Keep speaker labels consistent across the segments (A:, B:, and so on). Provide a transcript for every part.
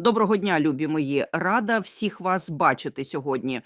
A: Доброго дня, любі мої. Рада всіх вас бачити сьогодні.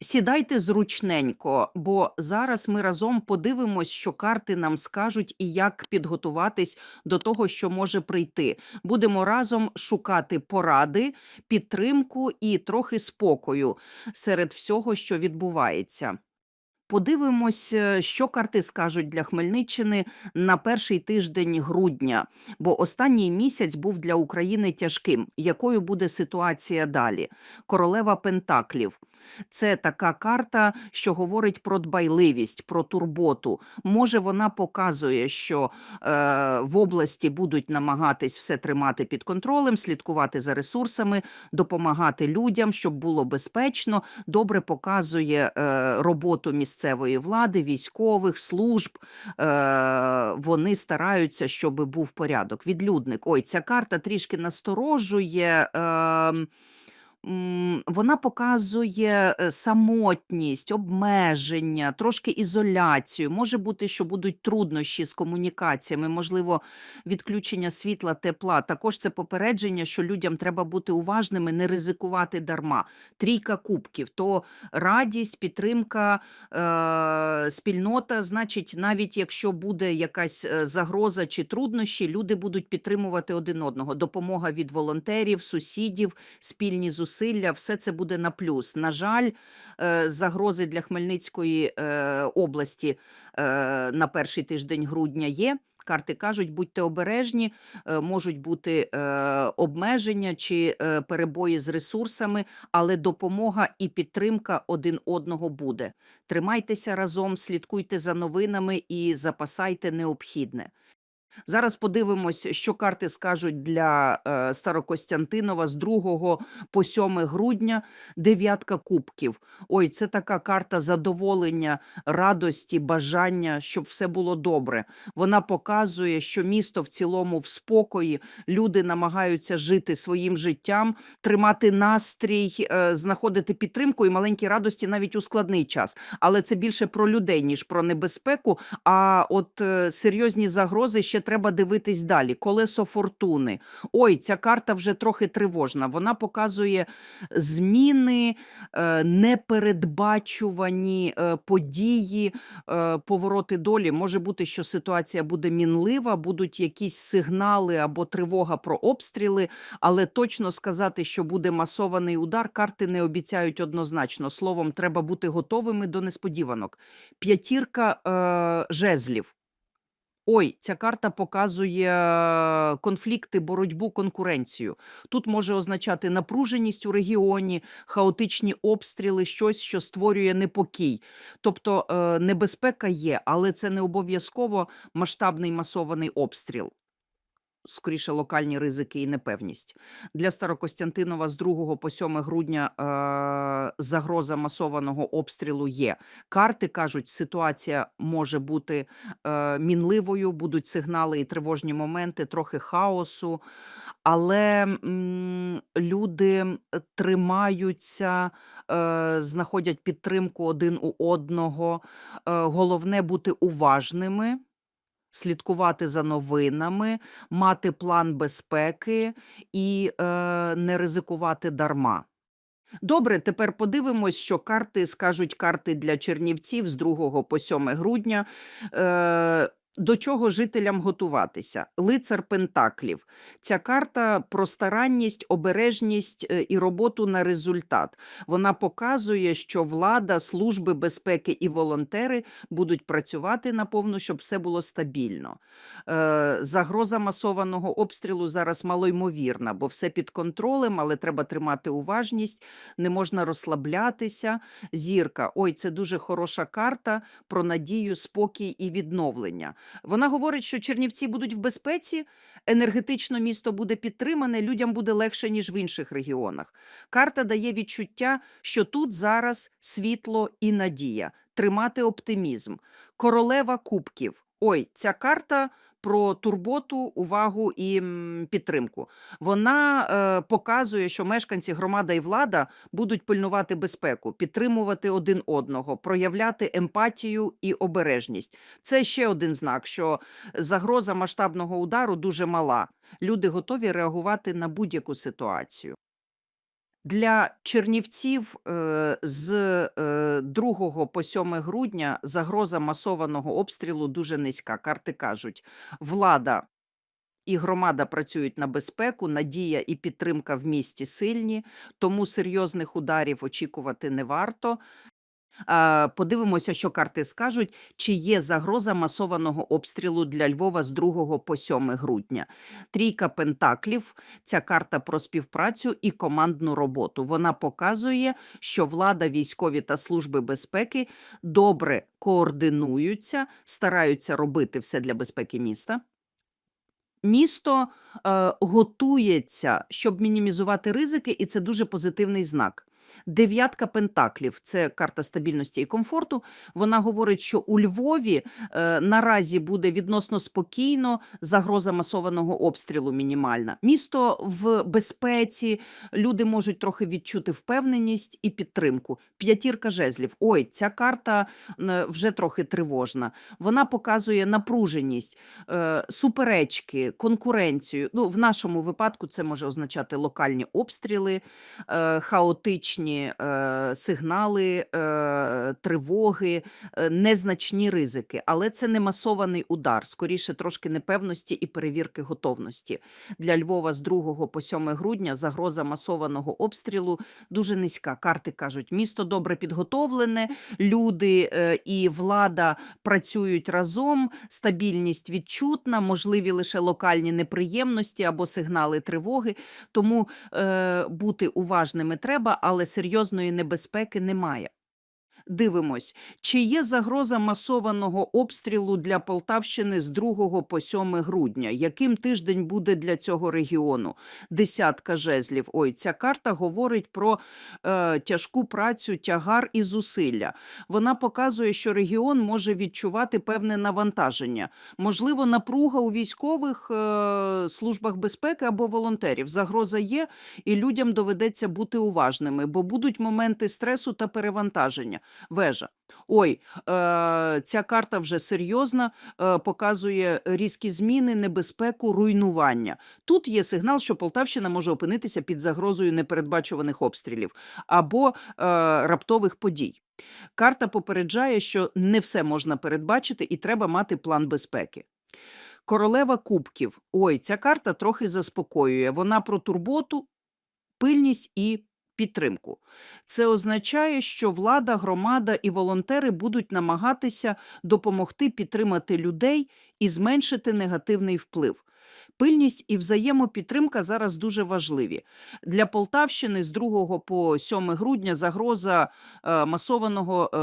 A: Сідайте зручненько, бо зараз ми разом подивимось, що карти нам скажуть і як підготуватись до того, що може прийти. Будемо разом шукати поради, підтримку і трохи спокою серед всього, що відбувається. Подивимось, е, що карти скажуть для Хмельниччини на перший тиждень грудня, бо останній місяць був для України тяжким. Якою буде ситуація далі? Королева Пентаклів. Це така карта, що говорить про дбайливість, про турботу. Може, вона показує, що е, в області будуть намагатись все тримати під контролем, слідкувати за ресурсами, допомагати людям, щоб було безпечно. Добре показує е, роботу місцевої влади, військових служб. Е, вони стараються, щоб був порядок. Відлюдник. Ой, ця карта трішки насторожує. Е, Вона показує е, самотність, обмеження, трошки ізоляцію. Може бути, що будуть труднощі з комунікаціями, можливо, відключення світла, тепла. Також це попередження, що людям треба бути уважними, не ризикувати дарма. Трійка кубків то радість, підтримка, е, спільнота. Значить, навіть якщо буде якась е, загроза чи труднощі, люди будуть підтримувати один одного. Допомога від волонтерів, сусідів, спільні зусилля, все це буде на плюс. На жаль, е, загрози для Хмельницької е, області е, на перший тиждень грудня є. Карти кажуть, будьте обережні, можуть бути обмеження чи перебої з ресурсами, але допомога і підтримка один одного буде. Тримайтеся разом, слідкуйте за новинами і запасайте необхідне. Зараз подивимось, що карти скажуть для е, Старокостянтинова з 2 по 7 грудня. Дев'ятка кубків. Ой, це така карта задоволення, радості, бажання, щоб все було добре. Вона показує, що місто в цілому в спокої, люди намагаються жити своїм життям, тримати настрій, е, знаходити підтримку і маленькі радості навіть у складний час. Але це більше про людей, ніж про небезпеку. А от е, серйозні загрози ще треба дивитись далі. Колесо фортуни. Ой, ця карта вже трохи тривожна. Вона показує зміни, е, непередбачувані е, події, е, повороти долі. Може бути, що ситуація буде мінлива, будуть якісь сигнали або тривога про обстріли, але точно сказати, що буде масований удар, карти не обіцяють однозначно. Словом, треба бути готовими до несподіванок. П'ятірка е, жезлів. Ой, ця карта показує конфлікти, боротьбу, конкуренцію. Тут може означати напруженість у регіоні, хаотичні обстріли, щось, що створює непокій. Тобто е, небезпека є, але це не обов'язково масштабний масований обстріл. Скоріше локальні ризики і непевність. Для Старокостянтинова з 2 по 7 грудня е, загроза масованого обстрілу є. Карти кажуть, ситуація може бути е, мінливою, будуть сигнали і тривожні моменти, трохи хаосу, але м, люди тримаються, е, знаходять підтримку один у одного. Е, головне бути уважними. Слідкувати за новинами, мати план безпеки і е, не ризикувати дарма. Добре, тепер подивимось, що карти скажуть карти для чернівців з 2 по 7 грудня. Е, до чого жителям готуватися? Лицар Пентаклів. Ця карта про старанність, обережність е, і роботу на результат. Вона показує, що влада, служби безпеки і волонтери будуть працювати наповну, щоб все було стабільно. Е, загроза масованого обстрілу зараз малоймовірна, бо все під контролем, але треба тримати уважність, не можна розслаблятися. Зірка, ой, це дуже хороша карта про надію, спокій і відновлення. Вона говорить, що Чернівці будуть в безпеці, енергетично місто буде підтримане, людям буде легше, ніж в інших регіонах. Карта дає відчуття, що тут зараз світло і надія, тримати оптимізм. Королева кубків. Ой, ця карта про турботу, увагу і підтримку. Вона е, показує, що мешканці, громада і влада будуть пильнувати безпеку, підтримувати один одного, проявляти емпатію і обережність. Це ще один знак, що загроза масштабного удару дуже мала. Люди готові реагувати на будь-яку ситуацію. Для Чернівців е, з е, 2 по 7 грудня загроза масованого обстрілу дуже низька. Карти кажуть, влада і громада працюють на безпеку, надія і підтримка в місті сильні, тому серйозних ударів очікувати не варто. Подивимося, що карти скажуть, чи є загроза масованого обстрілу для Львова з 2 по 7 грудня. Трійка пентаклів ця карта про співпрацю і командну роботу. Вона показує, що влада, військові та служби безпеки добре координуються, стараються робити все для безпеки міста. Місто е, готується, щоб мінімізувати ризики, і це дуже позитивний знак. Дев'ятка пентаклів це карта стабільності і комфорту. Вона говорить, що у Львові е, наразі буде відносно спокійно, загроза масованого обстрілу мінімальна. Місто в безпеці, люди можуть трохи відчути впевненість і підтримку. П'ятірка жезлів. Ой, ця карта е, вже трохи тривожна. Вона показує напруженість, е, суперечки, конкуренцію. Ну, в нашому випадку це може означати локальні обстріли, е, хаотичні е, сигнали, е, тривоги, е, незначні ризики, але це не масований удар, скоріше трошки непевності і перевірки готовності. Для Львова з 2 по 7 грудня загроза масованого обстрілу дуже низька. Карти кажуть, місто добре підготовлене, люди е, і влада працюють разом, стабільність відчутна, можливі лише локальні неприємності або сигнали тривоги. Тому е, бути уважними треба, але серйозної небезпеки немає. Дивимось, чи є загроза масованого обстрілу для Полтавщини з 2 по 7 грудня. Яким тиждень буде для цього регіону? Десятка жезлів. Ой, ця карта говорить про е, тяжку працю, тягар і зусилля. Вона показує, що регіон може відчувати певне навантаження, можливо, напруга у військових е, службах безпеки або волонтерів. Загроза є, і людям доведеться бути уважними, бо будуть моменти стресу та перевантаження. Вежа. Ой, е, ця карта вже серйозна, е, показує різкі зміни, небезпеку, руйнування. Тут є сигнал, що Полтавщина може опинитися під загрозою непередбачуваних обстрілів або е, раптових подій. Карта попереджає, що не все можна передбачити і треба мати план безпеки. Королева кубків. Ой, ця карта трохи заспокоює. Вона про турботу, пильність і підтримку. Це означає, що влада, громада і волонтери будуть намагатися допомогти підтримати людей і зменшити негативний вплив. Пильність і взаємопідтримка зараз дуже важливі. Для Полтавщини з 2 по 7 грудня загроза е, масованого е,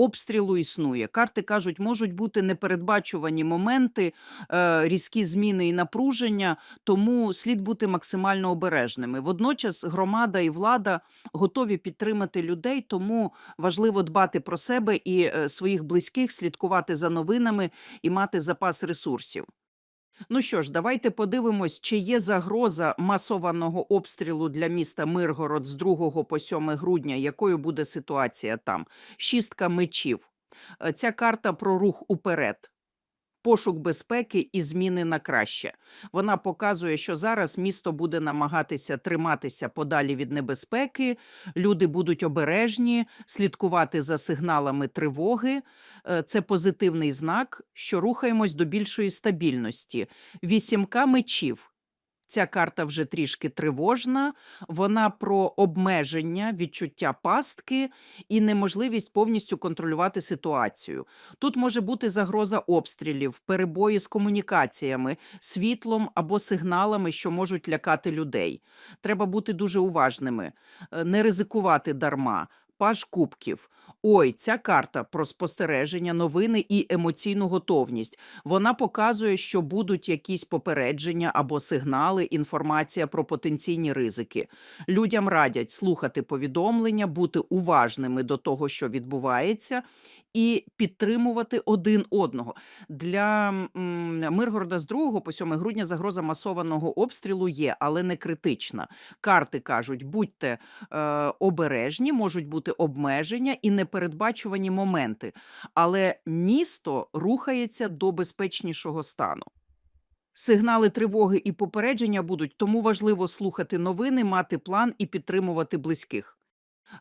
A: обстрілу існує. Карти кажуть, можуть бути непередбачувані моменти, е, різкі зміни і напруження, тому слід бути максимально обережними. Водночас громада і влада готові підтримати людей, тому важливо дбати про себе і своїх близьких, слідкувати за новинами і мати запас ресурсів. Ну що ж, давайте подивимось, чи є загроза масованого обстрілу для міста Миргород з 2 по 7 грудня. Якою буде ситуація там? Шістка мечів. Е, Ця карта про рух уперед. Пошук безпеки і зміни на краще. Вона показує, що зараз місто буде намагатися триматися подалі від небезпеки, люди будуть обережні, слідкувати за сигналами тривоги. Е, Це позитивний знак, що рухаємось до більшої стабільності. Вісімка мечів. Ця карта вже трішки тривожна, вона про обмеження, відчуття пастки і неможливість повністю контролювати ситуацію. Тут може бути загроза обстрілів, перебої з комунікаціями, світлом або сигналами, що можуть лякати людей. Треба бути дуже уважними, е, не ризикувати дарма. Паж кубків. Ой, ця карта про спостереження, новини і емоційну готовність. Вона показує, що будуть якісь попередження або сигнали, інформація про потенційні ризики. Людям радять слухати повідомлення, бути уважними до того, що відбувається, і підтримувати один одного. Для Миргорода з 2 по 7 грудня загроза масованого обстрілу є, але не критична. Карти кажуть, будьте е, обережні, можуть бути обмеження і непередбачувані моменти, але місто рухається до безпечнішого стану. Сигнали тривоги і попередження будуть, тому важливо слухати новини, мати план і підтримувати близьких.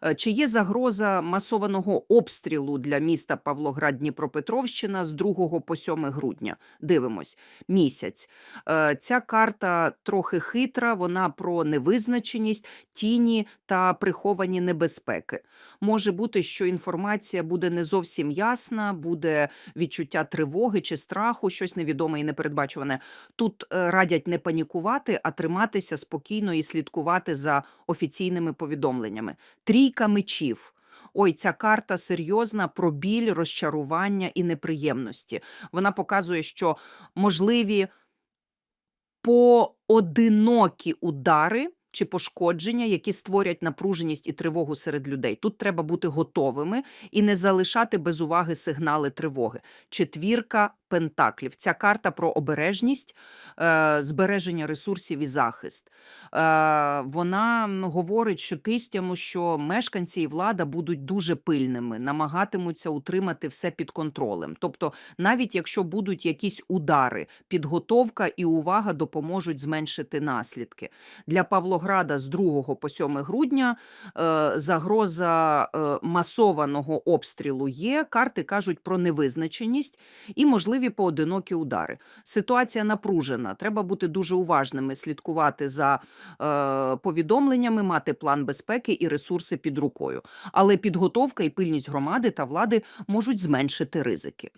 A: Е, Чи є загроза масованого обстрілу для міста Павлоград Дніпропетровщина з 2 по 7 грудня? Дивимось місяць. Е, Ця карта трохи хитра, вона про невизначеність, тіні та приховані небезпеки. Може бути, що інформація буде не зовсім ясна, буде відчуття тривоги чи страху, щось невідоме і непередбачуване. Тут е, радять не панікувати, а триматися спокійно і слідкувати за офіційними повідомленнями. Трійка мечів. Ой, ця карта серйозна про біль, розчарування і неприємності. Вона показує, що можливі поодинокі удари чи пошкодження, які створять напруженість і тривогу серед людей. Тут треба бути готовими і не залишати без уваги сигнали тривоги. Четвірка пентаклів. Ця карта про обережність, е, збереження ресурсів і захист. Е, вона говорить, що кистями, що мешканці і влада будуть дуже пильними, намагатимуться утримати все під контролем. Тобто, навіть якщо будуть якісь удари, підготовка і увага допоможуть зменшити наслідки. Для Павлограда з 2 по 7 грудня е, загроза масованого обстрілу є. Карти кажуть про невизначеність і можливі поодинокі удари. Ситуація напружена. Треба бути дуже уважними, слідкувати за е, повідомленнями, мати план безпеки і ресурси під рукою. Але підготовка і пильність громади та влади можуть зменшити ризики.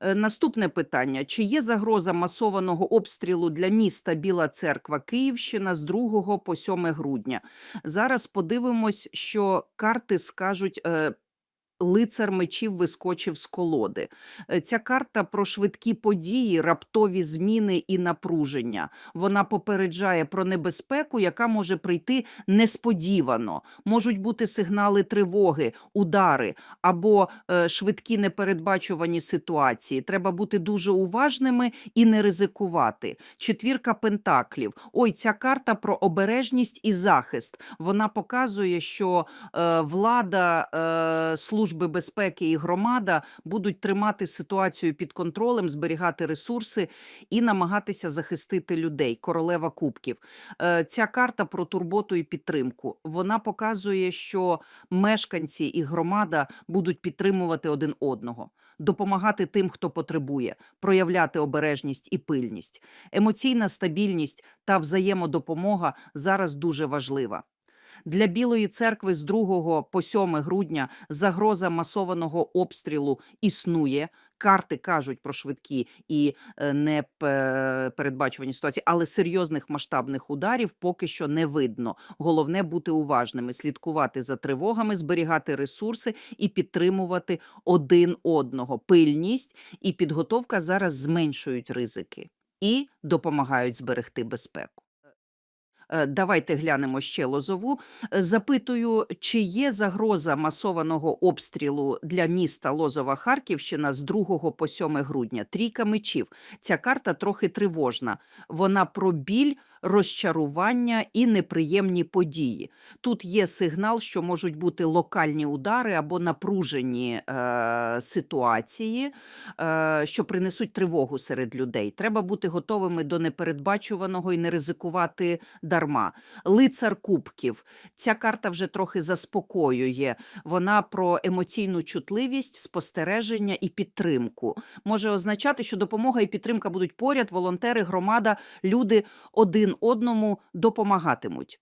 A: Е, Наступне питання: чи є загроза масованого обстрілу для міста Біла Церква Київщина з 2 по 7 грудня? Зараз подивимось, що карти скажуть. Лицар мечів вискочив з колоди. Е, Ця карта про швидкі події, раптові зміни і напруження. Вона попереджає про небезпеку, яка може прийти несподівано. Можуть бути сигнали тривоги, удари або е, швидкі непередбачувані ситуації. Треба бути дуже уважними і не ризикувати. Четвірка пентаклів. Ой, ця карта про обережність і захист. Вона показує, що е, влада, е, служби безпеки і громада будуть тримати ситуацію під контролем, зберігати ресурси і намагатися захистити людей. Королева кубків. Е, Ця карта про турботу і підтримку. Вона показує, що мешканці і громада будуть підтримувати один одного, допомагати тим, хто потребує, проявляти обережність і пильність. Емоційна стабільність та взаємодопомога зараз дуже важлива. Для Білої церкви з 2 по 7 грудня загроза масованого обстрілу існує. Карти кажуть про швидкі і е, непередбачувані ситуації, але серйозних масштабних ударів поки що не видно. Головне бути уважними, слідкувати за тривогами, зберігати ресурси і підтримувати один одного. Пильність і підготовка зараз зменшують ризики і допомагають зберегти безпеку. Е, Давайте глянемо ще лозову. Е, Запитую, чи є загроза масованого обстрілу для міста Лозова Харківщина з 2 по 7 грудня? Трійка мечів. Ця карта трохи тривожна. Вона про біль, розчарування і неприємні події. Тут є сигнал, що можуть бути локальні удари або напружені е, ситуації, е, що принесуть тривогу серед людей. Треба бути готовими до непередбачуваного і не ризикувати дарма. Лицар кубків. Ця карта вже трохи заспокоює. Вона про емоційну чутливість, спостереження і підтримку. Може означати, що допомога і підтримка будуть поряд, волонтери, громада, люди один одному допомагатимуть.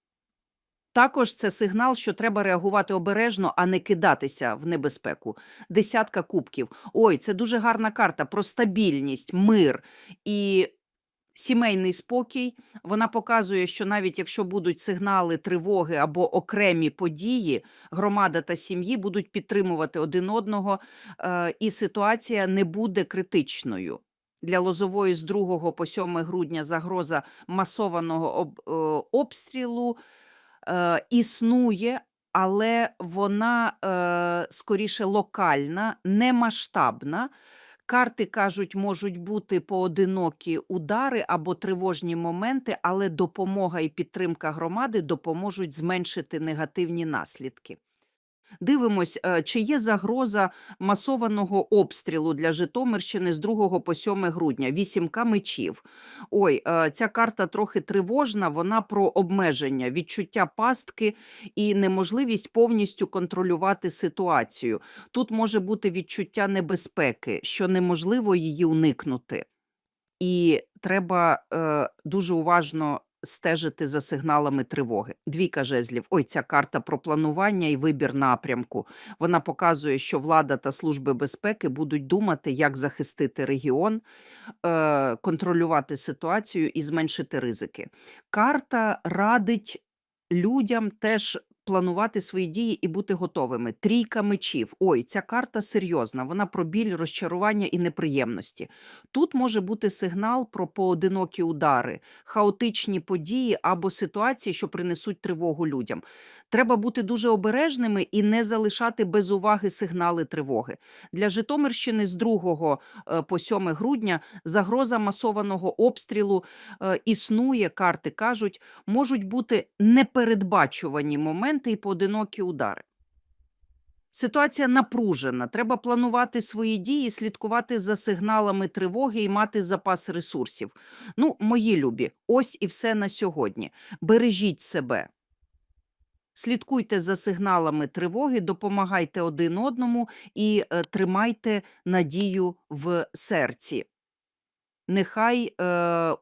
A: Також це сигнал, що треба реагувати обережно, а не кидатися в небезпеку. Десятка кубків. Ой, це дуже гарна карта про стабільність, мир і сімейний спокій. Вона показує, що навіть якщо будуть сигнали тривоги або окремі події, громада та сім'ї будуть підтримувати один одного, е, і ситуація не буде критичною. Для Лозової з 2 по 7 грудня загроза масованого об, е, обстрілу е, існує, але вона е, скоріше локальна, не масштабна. Карти кажуть, можуть бути поодинокі удари або тривожні моменти, але допомога і підтримка громади допоможуть зменшити негативні наслідки. Дивимось, е, чи є загроза масованого обстрілу для Житомирщини з 2 по 7 грудня. Вісімка мечів. Ой, е, ця карта трохи тривожна. Вона про обмеження, відчуття пастки і неможливість повністю контролювати ситуацію. Тут може бути відчуття небезпеки, що неможливо її уникнути. І треба е, дуже уважно стежити за сигналами тривоги. Двійка жезлів. Ой, ця карта про планування і вибір напрямку. Вона показує, що влада та служби безпеки будуть думати, як захистити регіон, е, контролювати ситуацію і зменшити ризики. Карта радить людям теж планувати свої дії і бути готовими. Трійка мечів. Ой, ця карта серйозна. Вона про біль, розчарування і неприємності. Тут може бути сигнал про поодинокі удари, хаотичні події або ситуації, що принесуть тривогу людям. Треба бути дуже обережними і не залишати без уваги сигнали тривоги. Для Житомирщини з 2 е, по 7 грудня загроза масованого обстрілу е, існує. Карти кажуть, можуть бути непередбачувані моменти і поодинокі удари. Ситуація напружена. Треба планувати свої дії, слідкувати за сигналами тривоги і мати запас ресурсів. Ну, мої любі, ось і все на сьогодні. Бережіть себе. Слідкуйте за сигналами тривоги, допомагайте один одному і е, тримайте надію в серці. Нехай е,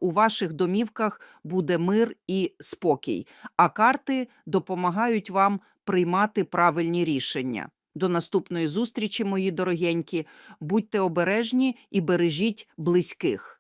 A: у ваших домівках буде мир і спокій, а карти допомагають вам приймати правильні рішення. До наступної зустрічі, мої дорогенькі. Будьте обережні і бережіть близьких.